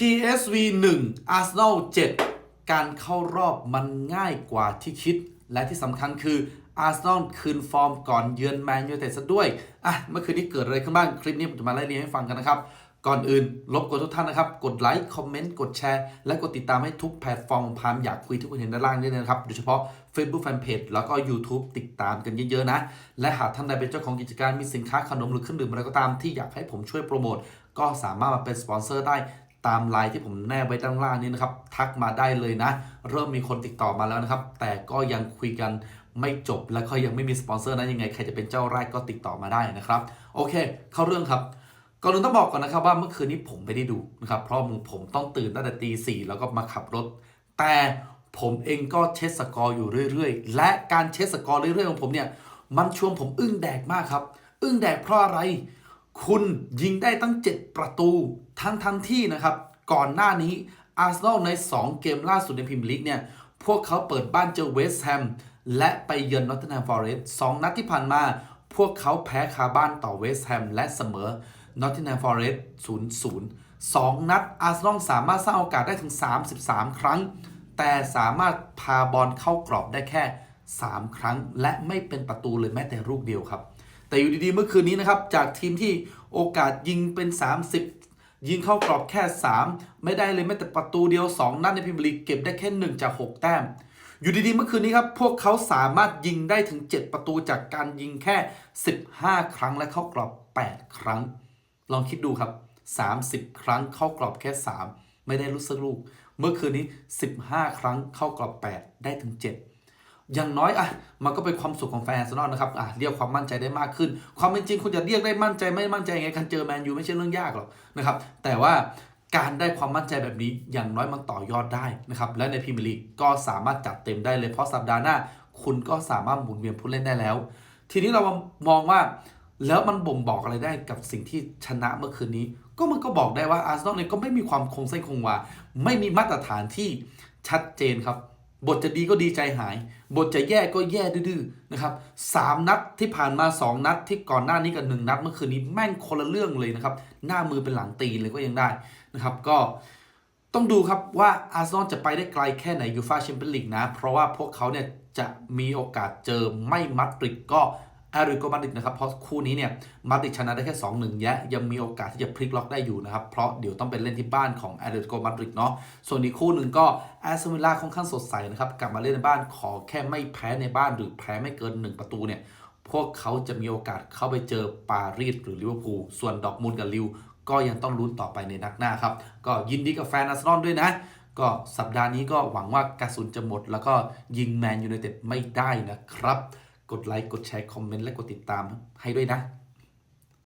PSV 1 Arsenal 7 การเข้ารอบมันง่ายกว่าที่คิด และที่สำคัญคืออาร์เซนอลคืนฟอร์มก่อนเยือนแมนยูไนเต็ดซะด้วย อะ เมื่อคืนนี้เกิดอะไรขึ้นบ้าง คลิปนี้ผมจะมาไล่เรียงให้ฟังกันนะครับ ก่อนอื่นลบกวนทุกท่านนะครับ กดไลค์ คอมเมนต์ กดแชร์ และกดติดตามให้ทุกแพลตฟอร์มพามอยากคุยทุกคนเห็นด้านล่างด้วยนะครับ โดยเฉพาะ Facebook Fanpage แล้วก็ YouTube ติดตามกันเยอะๆนะ และหากท่านใดเป็นเจ้าของกิจการมีสินค้าขนมหรือเครื่องดื่มอะไรก็ตามที่อยากให้ผมช่วยโปรโมทก็สามารถมาเป็นสปอนเซอร์ได้ ตามไลน์ที่ผมแนบไว้ด้านล่างนี้นะครับ ทักมาได้เลยนะ เริ่มมีคนติดต่อมาแล้วนะครับ แต่ก็ยังคุยกันไม่จบ และก็ยังไม่มีสปอนเซอร์นะยังไงใครจะเป็นเจ้าแรกก็ติดต่อมาได้นะครับ โอเค เข้าเรื่องครับก่อนอื่นต้องบอกก่อนนะครับว่าเมื่อคืนนี้ผมไม่ได้ดูนะครับ เพราะผมต้องตื่นตั้งแต่ตีสี่แล้วก็มาขับรถ แต่ผมเองก็เช็ดสกอร์อยู่เรื่อยๆ และการเช็ดสกอร์เรื่อยๆของผมเนี่ย มันชวนผมอึ้งแดกมากครับ อึ้งแดกเพราะอะไร คุณยิงได้ตั้ง 7 ประตู ทั้งทั้งที่นะครับ ก่อนหน้านี้อาร์เซนอลใน 2 เกมล่าสุดในพรีเมียร์ลีกเนี่ย พวกเขาเปิดบ้านเจอเวสต์แฮมและไปเยือนนอตติงแฮมฟอเรสต์สองนัดที่ผ่านมา พวกเขาแพ้คาบ้านต่อเวสต์แฮมและเสมอนอตติงแฮมฟอเรสต์0-0 2นัดอาร์เซนอลสามารถสร้างโอกาสได้ถึง 33 ครั้ง แต่สามารถพาบอลเข้ากรอบได้แค่ 3 ครั้ง และไม่เป็นประตูเลยแม้แต่ลูกเดียวครับ แต่อยู่ดีๆเมื่อคืนนี้นะครับ จากทีมที่โอกาสยิงเป็น 30 ยิงเข้ากรอบแค่ 3 ไม่ได้เลยแม้แต่ประตูเดียว 2 นัดในพรีเมียร์ลีกเก็บได้แค่ 1 จาก 6 แต้ม อยู่ดีๆเมื่อคืนนี้ครับ พวกเขาสามารถยิงได้ถึง 7 ประตูจากการยิงแค่ 15 ครั้งและเข้ากรอบ 8 ครั้ง ลองคิดดูครับ 30 ครั้งเข้ากรอบแค่ 3 ไม่ได้รู้สึกลูก เมื่อคืนนี้ 15 ครั้งเข้ากรอบ 8 ได้ถึง 7 อย่างน้อยอะมันก็เป็นความสุขของแฟนอาร์เซนอลนะครับอะเรียกความมั่นใจได้มากขึ้น ความเป็นจริงคุณจะเรียกได้มั่นใจไม่มั่นใจยังไงกันเจอแมนยูไม่ใช่เรื่องยากหรอกนะครับแต่ว่าการได้ความมั่นใจแบบนี้อย่างน้อยมันต่อยอดได้นะครับและในพรีเมียร์ลีกก็สามารถจัดเต็มได้เลยเพราะสัปดาห์หน้า คุณก็สามารถหมุนเวียนผู้เล่นได้แล้ว ทีนี้เรามามองว่าแล้วมันบ่งบอกอะไรได้กับสิ่งที่ชนะเมื่อคืนนี้ ก็มันก็บอกได้ว่าอาร์เซนอลเนี่ยก็ไม่มีความคงเส้นคงวาไม่มีมาตรฐานที่ชัดเจนครับ บทจะดีก็ดีใจหาย บทจะแย่ก็แย่ดื้อๆนะครับสามนัดที่ผ่านมา 2 นัดที่ก่อนหน้านี้กับหนึ่งนัดเมื่อคืนนี้แม่งคนละเรื่องเลยนะครับ หน้ามือเป็นหลังตีนเลยก็ยังได้นะครับ ก็ต้องดูครับว่าอาร์เซนอลจะไปได้ไกลแค่ไหนยูฟาแชมเปี้ยนลีกนะ เพราะว่าพวกเขาเนี่ยจะมีโอกาสเจอไม่มัดริดก็ แอริโกมาดิดนะครับเพราะคู่นี้เนี่ยมาดิดชนะได้แค่ 2-1แยะยังมีโอกาสที่จะพลิกล็อกได้อยู่นะครับ เพราะเดี๋ยวต้องไปเล่นที่บ้านของแอริโกมาดิดเนาะส่วนอีกคู่หนึ่งก็แอสตันวิลล่าค่อนข้างสดใสนะครับ กลับมาเล่นในบ้านขอแค่ไม่แพ้ในบ้านหรือแพ้ไม่เกิน 1 ประตูเนี่ยพวกเขาจะมีโอกาสเข้าไปเจอปารีสหรือลิเวอร์พูลส่วนดอร์ทมุนด์กับลิวก็ยังต้องลุ้นต่อไปในนัดหน้าครับ ก็ยินดีกับแฟนอาร์เซนอลด้วยนะ ก็สัปดาห์นี้ก็หวังว่ากระสุนจะหมด แล้วก็ยิงแมนยูไนเต็ดไม่ได้นะครับ กดไลค์ กดแชร์ คอมเมนต์ และกดติดตามให้ด้วยนะ